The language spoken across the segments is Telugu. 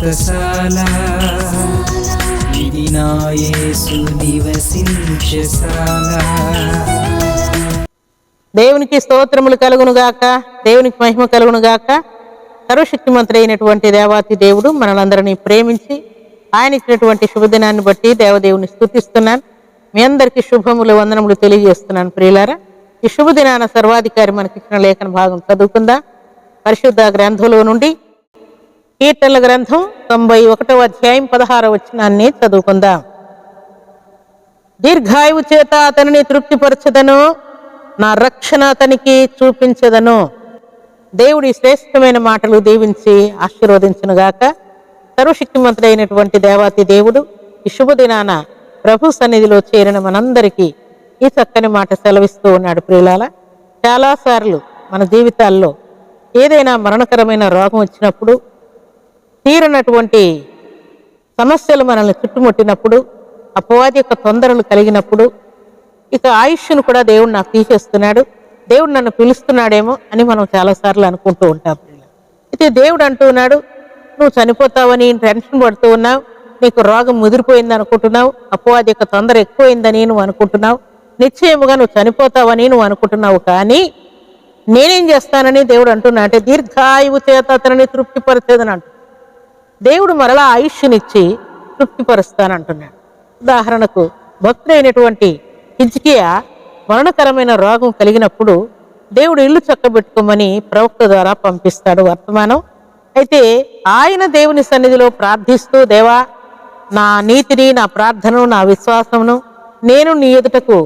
వ్రతశాల ఇది నివసించశాల దేవునికి స్తోత్రములు కలుగును గాక. దేవునికి మహిమ కలుగునుగాక సర్వశక్తిమంతుడు అయినటువంటి దేవాతి దేవుడు మనలందరినీ ప్రేమించి ఆయన ఇచ్చినటువంటి శుభదినాన్ని బట్టి దేవదేవుని స్థుతిస్తున్నాను. మీ అందరికీ శుభములు వందనములు తెలియజేస్తున్నాను ప్రియులారా. ఈ శుభదినాన సర్వాధికారి మనకిచ్చిన లేఖన భాగం చదువుకుందా. పరిశుద్ధ గ్రంథంలో నుండి కీర్తనల గ్రంథం తొంభై ఒకటవ అధ్యాయం పదహార వచనాన్ని చదువుకుందాం. దీర్ఘాయువు చేత అతనిని తృప్తిపరచదను నా రక్షణ అతనికి చూపించదను. దేవుడి శ్రేష్టమైన మాటలు దీవించి ఆశీర్వదించునుగాక. సర్వశక్తిమంతుడైనటువంటి దేవాతి దేవుడు ఈ శుభదినాన ప్రభు సన్నిధిలో చేరిన మనందరికీ ఈ చక్కని మాట సెలవిస్తూ ఉన్నాడు ప్రియులాల చాలాసార్లు మన జీవితాల్లో ఏదైనా మరణకరమైన రోగం వచ్చినప్పుడు తీరనటువంటి సమస్యలు మనల్ని చుట్టుముట్టినప్పుడు అపవాది యొక్క తొందరలు కలిగినప్పుడు ఇక ఆయుష్ను కూడా దేవుడు నాకు తీసేస్తున్నాడు దేవుడు నన్ను పిలుస్తున్నాడేమో అని మనం చాలాసార్లు అనుకుంటూ ఉంటాం. అయితే దేవుడు అంటున్నాడు నువ్వు చనిపోతావని టెన్షన్ పడుతూ ఉన్నావు నీకు రోగం ముదిరిపోయింది అనుకుంటున్నావు అపవాది యొక్క తొందర ఎక్కువైందని నువ్వు అనుకుంటున్నావు నిశ్చయముగా నువ్వు చనిపోతావని నువ్వు అనుకుంటున్నావు కానీ నేనేం చేస్తానని దేవుడు అంటున్నా అంటే దీర్ఘాయువు చేత అతనిని తృప్తిపరిచేదని అంటు దేవుడు మరలా ఆయుష్నిచ్చి తృప్తిపరుస్తానంటున్నాడు. ఉదాహరణకు భక్తుడైనటువంటి హిజ్కియ మరణకరమైన రోగం కలిగినప్పుడు దేవుడు ఇల్లు చక్కబెట్టుకోమని ప్రవక్త ద్వారా పంపిస్తాడు వర్తమానం. అయితే ఆయన దేవుని సన్నిధిలో ప్రార్థిస్తూ దేవా నా నీతిని నా ప్రార్థనను నా విశ్వాసమును నేను నీ ఎదుటకు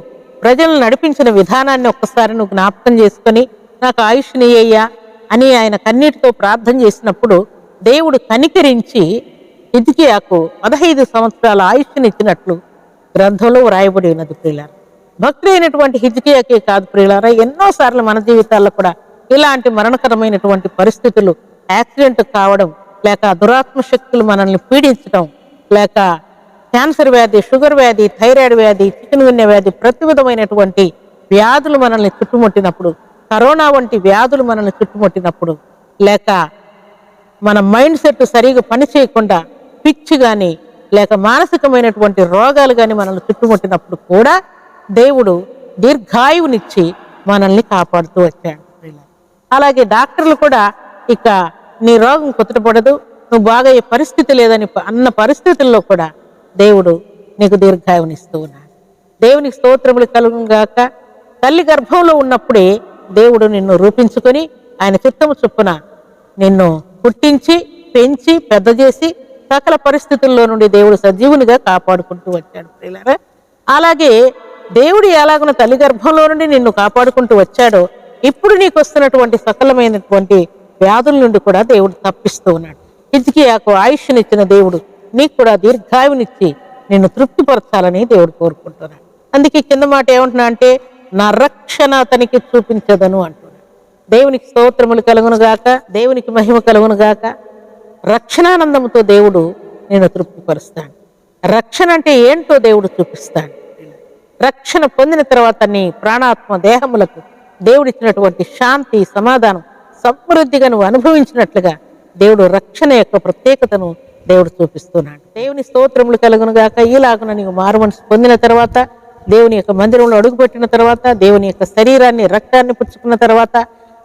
ప్రజలను నడిపించిన విధానాన్ని ఒక్కసారి నువ్వు జ్ఞాపకం చేసుకొని నాకు ఆయుష్నియ్యా అని ఆయన కన్నీటితో ప్రార్థన చేసినప్పుడు దేవుడు కనికరించి హిజ్కియాకు పదహైదు సంవత్సరాల ఆయుష్నిచ్చినట్లు గ్రంథంలో వ్రాయబడి ఉన్నది ప్రియులారా. అయినటువంటి హిజ్కియాకే కాదు ప్రియులారా ఎన్నోసార్లు మన జీవితాల్లో కూడా ఇలాంటి మరణకరమైనటువంటి పరిస్థితులు యాక్సిడెంట్ కావడం లేక దురాత్మ శక్తులు మనల్ని పీడించడం లేక క్యాన్సర్ వ్యాధి షుగర్ వ్యాధి థైరాయిడ్ వ్యాధి చికెన్ గున్య వ్యాధి ప్రతి విధమైనటువంటి వ్యాధులు మనల్ని చుట్టుముట్టినప్పుడు కరోనా వంటి వ్యాధులు మనల్ని చుట్టుముట్టినప్పుడు లేక మన మైండ్ సెట్ సరిగా పని చేయకుండా పిచ్చి కానీ లేక మానసికమైనటువంటి రోగాలు కానీ మనల్ని చుట్టుముట్టినప్పుడు కూడా దేవుడు దీర్ఘాయువునిచ్చి మనల్ని కాపాడుతూ వచ్చాడు అలాగే డాక్టర్లు కూడా ఇక నీ రోగం కుదటపడదు నువ్వు బాగా పరిస్థితి లేదని అన్న పరిస్థితుల్లో కూడా దేవుడు నీకు దీర్ఘాయువునిస్తూ ఉన్నాడు. దేవునికి స్తోత్రములు కలుగుగాక తల్లి గర్భంలో ఉన్నప్పుడే దేవుడు నిన్ను రూపించుకొని ఆయన చిత్తము చొప్పున నిన్ను పుట్టించి పెంచి పెద్ద చేసి సకల పరిస్థితుల్లో నుండి దేవుడు సజీవునిగా కాపాడుకుంటూ వచ్చాడు ప్రియులారా. అలాగే దేవుడు ఎలాగున తల్లి గర్భంలో నుండి నిన్ను కాపాడుకుంటూ వచ్చాడో ఇప్పుడు నీకు వస్తున్నటువంటి సకలమైనటువంటి వ్యాధుల నుండి కూడా దేవుడు తప్పిస్తూ ఉన్నాడు. హిజ్కియాకు ఆయుష్నిచ్చిన దేవుడు నీకు కూడా దీర్ఘాయునిచ్చి నిన్ను తృప్తిపరచాలని దేవుడు కోరుకుంటున్నాడు. అందుకే కింద మాట ఏమంటున్నా అంటే నా రక్షణ అతనికి చూపించదను అంట దేవునికి స్తోత్రములు కలుగును గాక దేవునికి మహిమ కలుగును గాక రక్షణానందముతో దేవుడు నేను తృప్తిపరుస్తాను రక్షణ అంటే ఏంటో దేవుడు చూపిస్తాడు. రక్షణ పొందిన తర్వాత నీ ప్రాణాత్మ దేహములకు దేవుడిచ్చినటువంటి శాంతి సమాధానం సమృద్ధిగా నువ్వు అనుభవించినట్లుగా దేవుడు రక్షణ యొక్క ప్రత్యేకతను దేవుడు చూపిస్తున్నాడు. దేవుని స్తోత్రములు కలుగును గాక ఈలాగున నీవు మారు మనసు పొందిన తర్వాత దేవుని యొక్క మందిరంలో అడుగుపెట్టిన తర్వాత దేవుని యొక్క శరీరాన్ని రక్తాన్ని పుచ్చుకున్న తర్వాత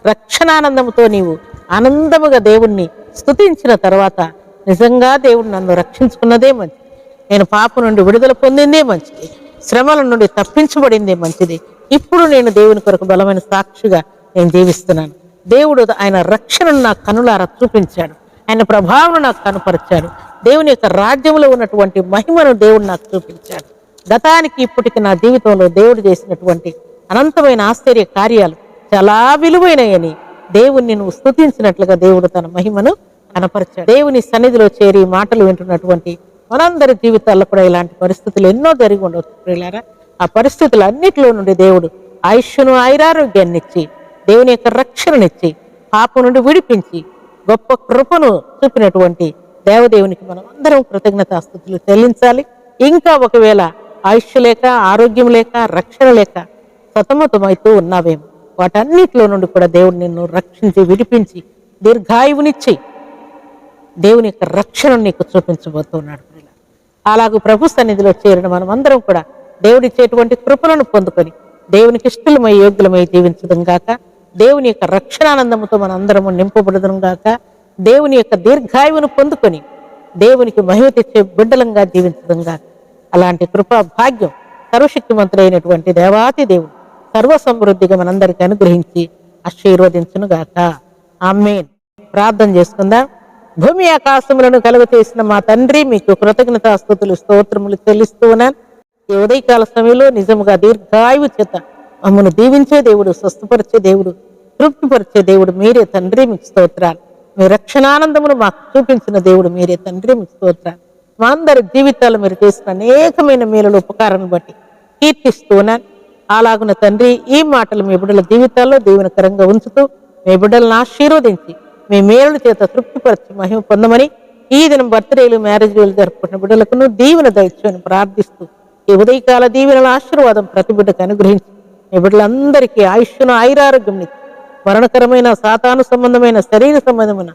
రక్షణానందముతో నీవు ఆనందముగా దేవుణ్ణి స్తుతించిన తర్వాత నిజంగా దేవుడు నన్ను రక్షించుకున్నదే మంచిది. నేను పాప నుండి విడుదల పొందిందే మంచిది. శ్రమల నుండి తప్పించబడిందే మంచిది. ఇప్పుడు నేను దేవుని కొరకు బలమైన సాక్షిగా నేను జీవిస్తున్నాను. దేవుడు ఆయన రక్షణను నా కనులారా చూపించాడు. ఆయన ప్రభావం నాకు కనపరిచాడు. దేవుని యొక్క రాజ్యంలో ఉన్నటువంటి మహిమను దేవుడు నాకు చూపించాడు. గతానికి ఇప్పటికి నా జీవితంలో దేవుడు చేసినటువంటి అనంతమైన ఆశ్చర్య కార్యాలు చాలా విలువైనయని దేవుణ్ణి నువ్వు స్తుతించినట్లుగా దేవుడు తన మహిమను కనపరిచాడు. దేవుని సన్నిధిలో చేరి మాటలు వింటున్నటువంటి మనందరి జీవితాల్లో కూడా ఇలాంటి పరిస్థితులు ఎన్నో జరిగి ఉండవచ్చు ప్రియులారా. ఆ పరిస్థితులు అన్నిటిలో నుండి దేవుడు ఆయుష్ను ఆయురారోగ్యాన్ని ఇచ్చి దేవుని యొక్క రక్షణనిచ్చి పాపం నుండి విడిపించి గొప్ప కృపను చూపినటువంటి దేవదేవునికి మనం అందరం కృతజ్ఞతాస్థుతులు చెల్లించాలి. ఇంకా ఒకవేళ ఆయుష్ లేక ఆరోగ్యం లేక రక్షణ లేక సతమతమవుతూ ఉన్నావేమో వాటన్నిటిలో నుండి కూడా దేవుడు నిన్ను రక్షించి విడిపించి దీర్ఘాయువునిచ్చి దేవుని యొక్క రక్షణ నీకు చూపించబోతున్నాడు అలాగే ప్రభు సన్నిధిలో చేరిన మనం అందరం కూడా దేవుడిచ్చేటువంటి కృపలను పొందుకొని దేవునికి ఇష్టలమై యోగ్యులమై జీవించడం గాక దేవుని యొక్క రక్షణానందముతో మన అందరము నింపబడదం గాక దేవుని యొక్క దీర్ఘాయువును పొందుకొని దేవునికి మహిమ తెచ్చే బిడ్డలంగా జీవించడం గాక. అలాంటి కృపా భాగ్యం సర్వశక్తిమంతుడైనటువంటి దేవాతి దేవుడు సర్వ సమృద్ధిగా మనందరికీ అనుగ్రహించి ఆశీర్వదించును గాక ఆమెన్. ప్రార్థన చేసుకుందాం. భూమి ఆకాశములను కలుగ చేసిన మా తండ్రి మీకు కృతజ్ఞతాస్తుతులు స్తోత్రములు చెల్లిస్తూ ఉన్నాను ఈ ఉదయకాల సమయంలో నిజముగా దీర్ఘాయువు చేత మమ్మల్ని దీవించే దేవుడు స్వస్థపరిచే దేవుడు తృప్తిపరిచే దేవుడు మీరే తండ్రి మీకు స్తోత్రాలు. మీ రక్షణానందమును మాకు చూపించిన దేవుడు మీరే తండ్రి మీకు స్తోత్రాలు. మా అందరి జీవితాలు మీరు చేసిన అనేకమైన మేలుల ఉపకారాన్ని బట్టి కీర్తిస్తూ ఉన్నాను అలాగున తండ్రి ఈ మాటలు మీ బిడ్డల జీవితాల్లో దీవెనకరంగా ఉంచుతూ మీ బిడ్డలను ఆశీర్వదించి మీ మేలుల చేత తృప్తిపరచి మహిమ పొందమని ఈ దినం బర్త్డేలు మ్యారేజ్లు జరుపుకున్న బిడ్డలకును దీవెన దయచుని ప్రార్థిస్తూ ఈ ఉదయకాల దీవెనల ఆశీర్వాదం ప్రతి బిడ్డకు అనుగ్రహించి మీ బిడ్డలందరికీ ఆయుష్ను ఐరారోగ్యం మరణకరమైన సాతాను సంబంధమైన శరీర సంబంధమైన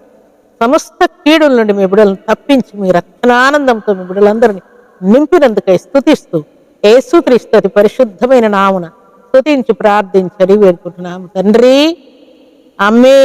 సమస్త కీడుల నుండి మీ బిడ్డలను తప్పించి మీ రక్షణానందంతో మీ బిడ్డలందరినీ నింపినందుకై స్తుతిస్తూ యేసుక్రీస్తు అతి పరిశుద్ధమైన నామున స్తుతించి ప్రార్థించని వేడుకుంటున్నాము. తండ్రి అమ్మే